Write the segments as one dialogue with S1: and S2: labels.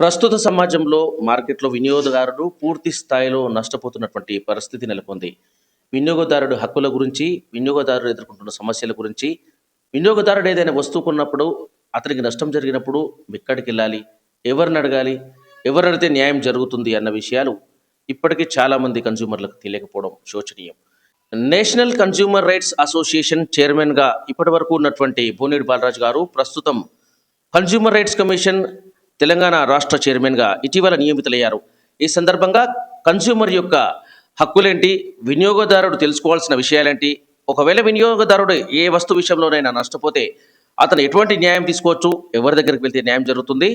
S1: ప్రస్తుత సమాజంలో మార్కెట్లో వినియోగదారుడు పూర్తి స్థాయిలో నష్టపోతున్నటువంటి పరిస్థితి నెలకొంది. వినియోగదారుడు హక్కుల గురించి వినియోగదారుడు ఎదుర్కొంటున్న సమస్యల గురించి వినియోగదారుడు ఏదైనా వస్తువు కొన్నప్పుడు అతనికి నష్టం జరిగినప్పుడు ఎక్కడికి వెళ్ళాలి ఎవరిని అడగాలి? ఎవరు అడిగితే న్యాయం జరుగుతుంది అన్న విషయాలు ఇప్పటికీ చాలామంది కన్జ్యూమర్లకు తెలియకపోవడం శోచనీయం. నేషనల్ కన్జ్యూమర్ రైట్స్ అసోసియేషన్ చైర్మన్గా ఇప్పటి వరకు ఉన్నటువంటి బోనేడు బాలరాజు గారు ప్రస్తుతం కన్జ్యూమర్ రైట్స్ కమిషన్ తెలంగాణ రాష్ట్ర చైర్మన్గా ఇటీవల నియమితులయ్యారు. ఈ సందర్భంగా కన్జ్యూమర్ యొక్క హక్కులేంటి వినియోగదారుడు తెలుసుకోవాల్సిన విషయాలేంటి ఒకవేళ వినియోగదారుడు ఏ వస్తు విషయంలోనైనా నష్టపోతే అతను ఎటువంటి న్యాయం తీసుకోవచ్చు ఎవరి దగ్గరికి వెళ్తే న్యాయం జరుగుతుంది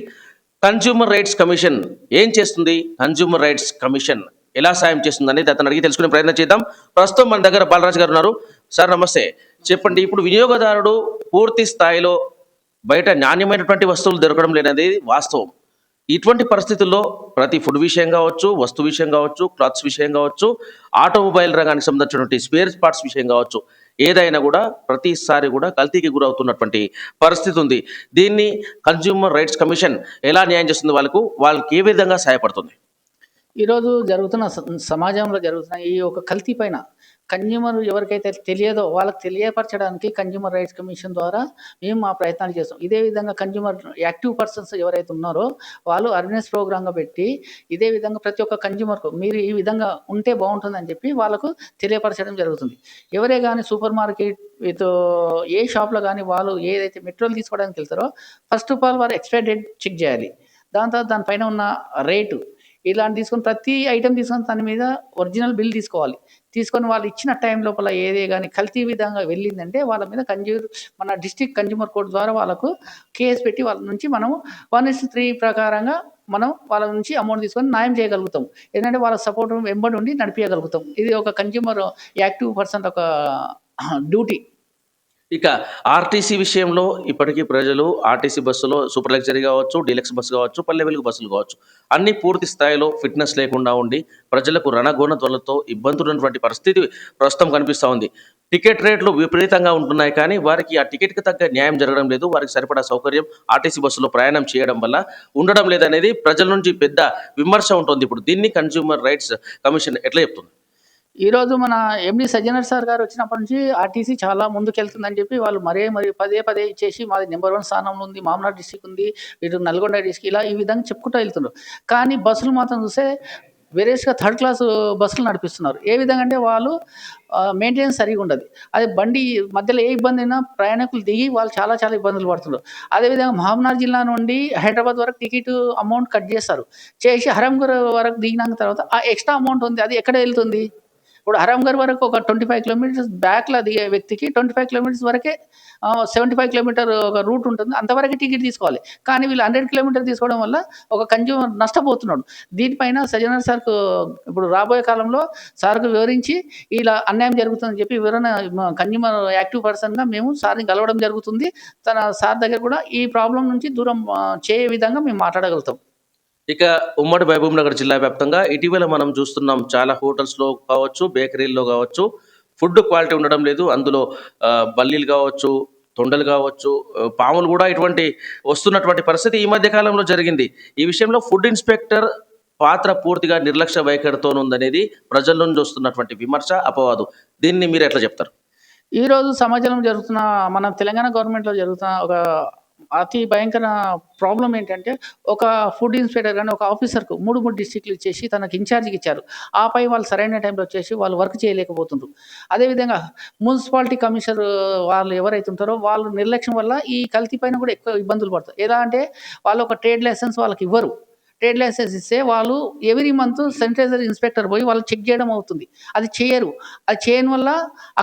S1: కన్జ్యూమర్ రైట్స్ కమిషన్ ఏం చేస్తుంది కన్జ్యూమర్ రైట్స్ కమిషన్ ఎలా సాయం చేస్తుంది అనేది అతను అడిగి తెలుసుకునే ప్రయత్నం చేద్దాం. ప్రస్తుతం మన దగ్గర బాలరాజు గారు ఉన్నారు. సార్ నమస్తే. చెప్పండి ఇప్పుడు వినియోగదారుడు పూర్తి స్థాయిలో బయట నాణ్యమైనటువంటి వస్తువులు దొరకడం లేనది వాస్తవం. ఇటువంటి పరిస్థితుల్లో ప్రతి ఫుడ్ విషయం కావచ్చు వస్తు విషయం కావచ్చు క్లాత్స్ విషయం కావచ్చు ఆటోమొబైల్ రంగానికి సంబంధించినటువంటి స్పేర్ పార్ట్స్ విషయం కావచ్చు ఏదైనా కూడా ప్రతిసారి కూడా కల్తీకి గురవుతున్నటువంటి పరిస్థితి ఉంది. దీన్ని కన్జ్యూమర్ రైట్స్ కమిషన్ ఎలా న్యాయం చేస్తుంది వాళ్ళకు? వాళ్ళకి ఏ విధంగా సహాయపడుతుంది?
S2: ఈరోజు జరుగుతున్న స- సమాజంలో జరుగుతున్న ఈ ఒక కల్తీ పైన కన్జ్యూమర్ ఎవరికైతే తెలియదో వాళ్ళకి తెలియపరచడానికి కన్జ్యూమర్ రైట్స్ కమిషన్ ద్వారా మేము మా ప్రయత్నాలు చేస్తాం. ఇదే విధంగా కన్జ్యూమర్ యాక్టివ్ పర్సన్స్ ఎవరైతే ఉన్నారో వాళ్ళు అవేర్నెస్ ప్రోగ్రామ్గా పెట్టి ఇదే విధంగా ప్రతి ఒక్క కన్జ్యూమర్కు మీరు ఈ విధంగా ఉంటే బాగుంటుందని చెప్పి వాళ్ళకు తెలియపరచడం జరుగుతుంది. ఎవరే కానీ సూపర్ మార్కెట్ విత్ ఏ షాప్లో కానీ వాళ్ళు ఏదైతే మెట్రోలు తీసుకోవడానికి వెళ్తారో ఫస్ట్ ఆఫ్ ఆల్ వారు ఎక్స్పైర్ డేట్ చెక్ చేయాలి. దాని తర్వాత దానిపైన ఉన్న రేటు ఇలాంటి తీసుకొని ప్రతి ఐటెం తీసుకొని దాని మీద ఒరిజినల్ బిల్ తీసుకోవాలి. తీసుకొని వాళ్ళు ఇచ్చిన టైం లోపల ఏదే కానీ కల్తీ విధంగా వెళ్ళిందంటే వాళ్ళ మీద కన్జ్యూమర్ మన డిస్ట్రిక్ట్ కన్జ్యూమర్ కోర్ట్ ద్వారా వాళ్ళకు కేసు పెట్టి వాళ్ళ నుంచి మనం వన్ ఇస్ త్రీ ప్రకారంగా మనం వాళ్ళ నుంచి అమౌంట్ తీసుకొని న్యాయం చేయగలుగుతాం. ఏంటంటే వాళ్ళ సపోర్ట్ వెంబడి ఉండి నడిపించగలుగుతాం ఇది ఒక కన్జ్యూమర్ యాక్టివ్ పర్సన్ ఒక డ్యూటీ
S1: ఇక ఆర్టీసీ విషయంలో ఇప్పటికీ ప్రజలు ఆర్టీసీ బస్సులో సూపర్ లగ్జరీ కావచ్చు డీలక్స్ బస్సు కావచ్చు పల్లె వెలుగు బస్సులు కావచ్చు అన్ని పూర్తి స్థాయిలో ఫిట్నెస్ లేకుండా ఉండి ప్రజలకు రణగోణ త్వరలతో ఇబ్బందులు ఉన్నటువంటి పరిస్థితి ప్రస్తుతం కనిపిస్తూ ఉంది. టికెట్ రేట్లు విపరీతంగా ఉంటున్నాయి కానీ వారికి ఆ టికెట్కి తగ్గ న్యాయం జరగడం లేదు. వారికి సరిపడా సౌకర్యం ఆర్టీసీ బస్సులో ప్రయాణం చేయడం వల్ల ఉండడం లేదనేది ప్రజల నుంచి పెద్ద విమర్శ ఉంటుంది. ఇప్పుడు దీన్ని కన్జ్యూమర్ రైట్స్ కమిషన్ ఎట్లా చెప్తుంది?
S2: ఈరోజు మన ఎండి సజ్జనర్ సార్ గారు వచ్చినప్పటి నుంచి ఆర్టీసీ చాలా ముందుకెళ్తుందని చెప్పి వాళ్ళు మరే మరి పదే పదే ఇచ్చేసి మాది నెంబర్ వన్ స్థానంలో ఉంది మామనాడు డిస్టిక్ ఉంది ఇటు నల్గొండ డిస్టిక్ ఇలా ఈ విధంగా చెప్పుకుంటూ వెళ్తున్నారు. కానీ బస్సులు మాత్రం చూస్తే వేరేస్గా థర్డ్ క్లాస్ బస్సులు నడిపిస్తున్నారు. ఏ విధంగా అంటే వాళ్ళు మెయింటెనెన్స్ సరిగా ఉండదు. అదే బండి మధ్యలో ఏ ఇబ్బంది అయినా ప్రయాణికులు దిగి వాళ్ళు చాలా చాలా ఇబ్బందులు పడుతున్నారు. అదేవిధంగా మహబూబ్నగర్ జిల్లా నుండి హైదరాబాద్ వరకు టికెట్ అమౌంట్ కట్ చేస్తారు. చేసి హరంగర్ వరకు దిగినాక తర్వాత ఆ ఎక్స్ట్రా అమౌంట్ ఉంది. అది ఎక్కడ వెళ్తుంది? ఇప్పుడు హరాంగర్ వరకు ఒక ట్వంటీ ఫైవ్ కిలోమీటర్స్ బ్యాక్లో దిగే వ్యక్తికి ట్వంటీ ఫైవ్ కిలోమీటర్స్ వరకే సెవెంటీ ఫైవ్ కిలోమీటర్ ఒక రూట్ ఉంటుంది. అంతవరకు టికెట్ తీసుకోవాలి. కానీ వీళ్ళు హండ్రెడ్ కిలోమీటర్ తీసుకోవడం వల్ల ఒక కన్జ్యూమర్ నష్టపోతున్నాడు. దీనిపైన సజ్జనర్ సార్కు ఇప్పుడు రాబోయే కాలంలో సార్కు వివరించి ఇలా అన్యాయం జరుగుతుందని చెప్పి వివరణ కన్జ్యూమర్ యాక్టివ్ పర్సన్గా మేము సార్ని కలవడం జరుగుతుంది. తన సార్ దగ్గర కూడా ఈ ప్రాబ్లం నుంచి దూరం చేయే విధంగా మేము మాట్లాడగలుగుతాం.
S1: ఇక ఉమ్మడి మహబూబ్నగర్ జిల్లా వ్యాప్తంగా ఇటీవల మనం చూస్తున్నాం చాలా హోటల్స్లో కావచ్చు బేకరీల్లో కావచ్చు ఫుడ్ క్వాలిటీ ఉండడం లేదు. అందులో బల్లీలు కావచ్చు తొండలు కావచ్చు పాములు కూడా ఇటువంటి వస్తున్నటువంటి పరిస్థితి ఈ మధ్య కాలంలో జరిగింది. ఈ విషయంలో ఫుడ్ ఇన్స్పెక్టర్ పాత్ర పూర్తిగా నిర్లక్ష్య వైఖరితోనుందనేది ప్రజల నుంచి వస్తున్నటువంటి విమర్శ అపవాదు. దీన్ని మీరు ఎట్లా చెప్తారు?
S2: ఈరోజు సమాజంలో జరుగుతున్న మన తెలంగాణ గవర్నమెంట్లో జరుగుతున్న ఒక అతి భయంకర ప్రాబ్లం ఏంటంటే ఒక ఫుడ్ ఇన్స్పెక్టర్ కానీ ఒక ఆఫీసర్కు మూడు మూడు డిస్టిక్లు ఇచ్చేసి తనకు ఇన్ఛార్జ్కి ఇచ్చారు. ఆపై వాళ్ళు సరైన టైంలో వచ్చేసి వాళ్ళు వర్క్ చేయలేకపోతుండ్రు. అదేవిధంగా మున్సిపాలిటీ కమిషనర్ వాళ్ళు ఎవరైతే ఉంటారో వాళ్ళు నిర్లక్ష్యం వల్ల ఈ కల్తీ పైన కూడా ఎక్కువ ఇబ్బందులు పడతారు. ఎలా అంటే వాళ్ళు ఒక ట్రేడ్ లైసెన్స్ వాళ్ళకి ఇవ్వరు. ట్రేడ్ లైసెన్స్ ఇస్తే వాళ్ళు ఎవ్రీ మంత్ శానిటైజర్ ఇన్స్పెక్టర్ పోయి వాళ్ళు చెక్ చేయడం అవుతుంది. అది చేయరు. అది చేయని వల్ల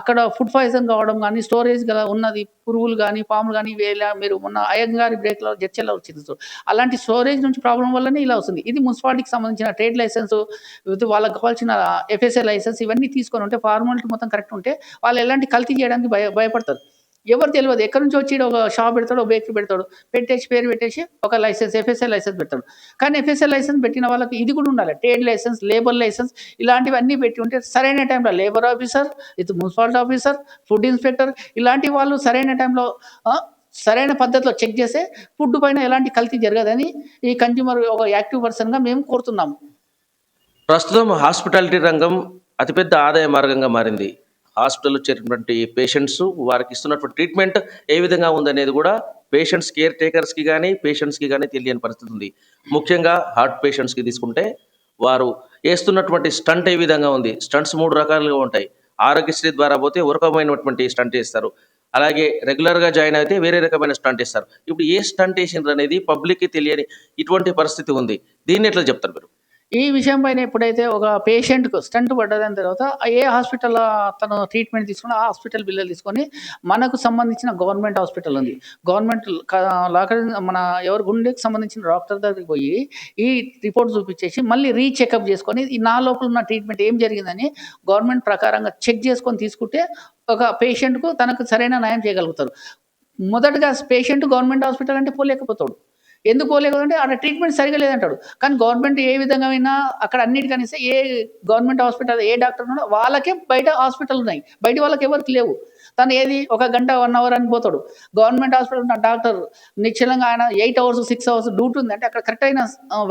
S2: అక్కడ ఫుడ్ పాయిజన్ కావడం కానీ స్టోరేజ్ గల ఉన్నది పురుగులు కానీ పాములు కానీ వేలా మీరు మొన్న అయ్యంగారి బ్రేక్లో జడ్చెల్లో వచ్చింది అలాంటి స్టోరేజ్ నుంచి ప్రాబ్లం వల్లనే ఇలా వస్తుంది. ఇది మున్సిపాలిటీకి సంబంధించిన ట్రేడ్ లైసెన్స్ వాళ్ళకి కావాల్సిన ఎఫ్ఎస్ఏ లైసెన్స్ ఇవన్నీ తీసుకొని ఉంటే ఫార్మాలిటీ మొత్తం కరెక్ట్ ఉంటే వాళ్ళు ఎలాంటి కల్తీ చేయడానికి భయ భయపడతారు. ఎవరు తెలియదు ఎక్కడి నుంచి వచ్చి ఒక షాప్ పెడతాడు ఒక బేకరీ పెడతాడు. పెట్టేసి పేరు పెట్టేసి ఒక లైసెన్స్ ఎఫ్ఎస్ఎల్ లైసెన్స్ పెడతాడు. కానీ ఎఫ్ఎస్ఎల్ లైసెన్స్ పెట్టిన వాళ్ళకి ఇది కూడా ఉండాలి. ట్రేడ్ లైసెన్స్ లేబర్ లైసెన్స్ ఇలాంటివన్నీ పెట్టి ఉంటే సరైన టైంలో లేబర్ ఆఫీసర్ ఇది మున్సిపాలిటీ ఆఫీసర్ ఫుడ్ ఇన్స్పెక్టర్ ఇలాంటి వాళ్ళు సరైన టైంలో సరైన పద్ధతిలో చెక్ చేస్తే ఫుడ్ పైన ఎలాంటి కల్తీ జరగదని ఈ కన్జ్యూమర్ ఒక యాక్టివ్ పర్సన్గా మేము కోరుతున్నాము.
S1: ప్రస్తుతం హాస్పిటాలిటీ రంగం అతిపెద్ద ఆదాయ మార్గంగా మారింది. హాస్పిటల్లో చేరినటువంటి పేషెంట్స్ వారికి ఇస్తున్నటువంటి ట్రీట్మెంట్ ఏ విధంగా ఉందనేది కూడా పేషెంట్స్ కేర్ టేకర్స్కి కానీ పేషెంట్స్కి కానీ తెలియని పరిస్థితి ఉంది. ముఖ్యంగా హార్ట్ పేషెంట్స్కి తీసుకుంటే వారు వేస్తున్నటువంటి స్టంట్ ఏ విధంగా ఉంది? స్టంట్స్ మూడు రకాలుగా ఉంటాయి. ఆరోగ్యశ్రీ ద్వారా పోతే ఒక రకమైనటువంటి స్టంట్ వేస్తారు. అలాగే రెగ్యులర్గా జాయిన్ అయితే వేరే రకమైన స్టంట్ వేస్తారు. ఇప్పుడు ఏ స్టంట్ వేసిండ్రు అనేది పబ్లిక్కి తెలియని ఇటువంటి పరిస్థితి ఉంది. దీన్ని ఎట్లా చెప్తారు మీరు?
S2: ఈ విషయం పైన ఎప్పుడైతే ఒక పేషెంట్కు స్టంట్ పడ్డదని తర్వాత ఏ హాస్పిటల్ తను ట్రీట్మెంట్ తీసుకుని ఆ హాస్పిటల్ బిల్లు తీసుకొని మనకు సంబంధించిన గవర్నమెంట్ హాస్పిటల్ ఉంది. గవర్నమెంట్ లాకర్ మన ఎవరి గుండెకి సంబంధించిన డాక్టర్ దగ్గరికి పోయి ఈ రిపోర్ట్ చూపించేసి మళ్ళీ రీచెకప్ చేసుకొని ఈ నా లోపల ఉన్న ట్రీట్మెంట్ ఏం జరిగిందని గవర్నమెంట్ ప్రకారంగా చెక్ చేసుకొని తీసుకుంటే ఒక పేషెంట్కు తనకు సరైన న్యాయం చేయగలుగుతారు. మొదటగా పేషెంట్ గవర్నమెంట్ హాస్పిటల్ అంటే పోలేకపోతాడు. ఎందుకు పోలేకపోతే అక్కడ ట్రీట్మెంట్ సరిగా లేదంటాడు. కానీ గవర్నమెంట్ ఏ విధంగా అయినా అక్కడ అన్నిటికనిస్తే ఏ గవర్నమెంట్ హాస్పిటల్ ఏ డాక్టర్ ఉన్నాడో వాళ్ళకే బయట హాస్పిటల్ ఉన్నాయి. బయట వాళ్ళకి ఎవరికి లేవు. తను ఏది ఒక గంట వన్ అవర్ అని పోతాడు. గవర్నమెంట్ హాస్పిటల్ ఉన్న డాక్టర్ నిశ్చలంగా ఆయన eight hours six hours duty ఉంది. అంటే అక్కడ కరెక్ట్ అయిన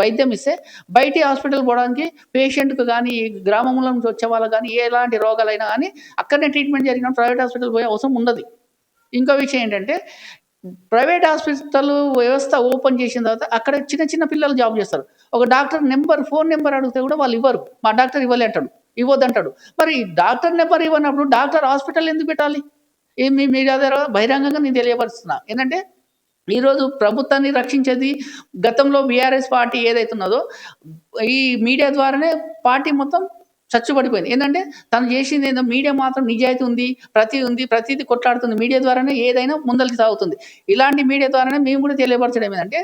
S2: వైద్యం ఇస్తే బయటి హాస్పిటల్ పోవడానికి పేషెంట్కి కానీ ఈ గ్రామంలో నుంచి వచ్చే వాళ్ళకి కానీ ఎలాంటి రోగాలైనా కానీ అక్కడనే ట్రీట్మెంట్ జరిగిన ప్రైవేట్ హాస్పిటల్ పోయే అవసరం ఉండదు. ఇంకో విషయం ఏంటంటే ప్రైవేట్ హాస్పిటల్ వ్యవస్థ ఓపెన్ చేసిన తర్వాత అక్కడ చిన్న చిన్న పిల్లలు జాబ్ చేస్తారు. ఒక డాక్టర్ నెంబర్ ఫోన్ నెంబర్ అడిగితే కూడా వాళ్ళు ఇవ్వరు. మా డాక్టర్ ఇవ్వలే అంటాడు. ఇవ్వద్దంటాడు. మరి డాక్టర్ నెంబర్ ఇవ్వనప్పుడు డాక్టర్ హాస్పిటల్ ఎందుకు పెట్టాలి? ఏ మీ మీడియా ద్వారా బహిరంగంగా నేను తెలియపరుస్తున్నా. ఏంటంటే ఈరోజు ప్రభుత్వాన్ని రక్షించేది గతంలో బీఆర్ఎస్ పార్టీ ఏదైతే ఉన్నదో ఈ మీడియా ద్వారానే పార్టీ మొత్తం చచ్చుబడిపోయింది. ఏంటంటే తను చేసింది ఏందో మీడియా మాత్రం నిజాయితీ ఉంది ప్రతి ఉంది ప్రతిదీ కొట్లాడుతుంది. మీడియా ద్వారానే ఏదైనా ముందరికి సాగుతుంది. ఇలాంటి మీడియా ద్వారానే మేము కూడా తెలియపరచడం ఏంటంటే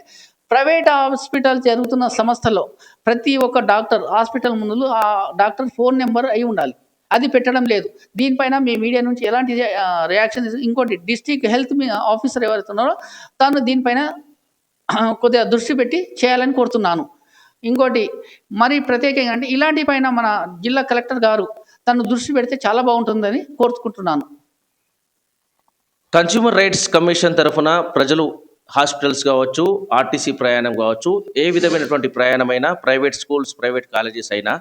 S2: ప్రైవేట్ హాస్పిటల్ జరుగుతున్న సంస్థలో ప్రతి ఒక్క డాక్టర్ హాస్పిటల్ ముందు ఆ డాక్టర్ ఫోన్ నెంబర్ అయి ఉండాలి. అది పెట్టడం లేదు. దీనిపైన మీ మీడియా నుంచి ఎలాంటి రియాక్షన్ ఇంకోటి డిస్ట్రిక్ట్ హెల్త్ ఆఫీసర్ ఎవరైతే ఉన్నారో తాను దీనిపైన కొద్దిగా దృష్టి పెట్టి చేయాలని కోరుతున్నాను. ఇంకోటి మరి ప్రత్యేకంగా అంటే ఇలాంటి పైన మన జిల్లా కలెక్టర్ గారు తను దృష్టి పెడితే చాలా బాగుంటుందని కోరుకుంటున్నాను.
S1: కన్స్యూమర్ రైట్స్ కమిషన్ తరఫున ప్రజలు హాస్పిటల్స్ కావచ్చు ఆర్టీసీ ప్రయాణం కావచ్చు ఏ విధమైనటువంటి ప్రయాణమైనా ప్రైవేట్ స్కూల్స్ ప్రైవేట్ కాలేజెస్ అయినా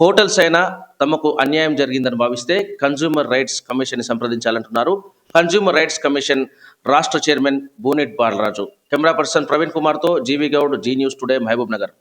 S1: హోటల్స్ అయినా తమకు అన్యాయం జరిగిందని భావిస్తే కన్స్యూమర్ రైట్స్ కమిషన్ని సంప్రదించాలంటున్నారు. కన్స్యూమర్ రైట్స్ కమిషన్ రాష్ట్ర చైర్మన్ బూనెట్ బాలరాజు. కెమెరా పర్సన్ ప్రవీణ్ కుమార్తో G V Goud Zee news today Mahabubnagar.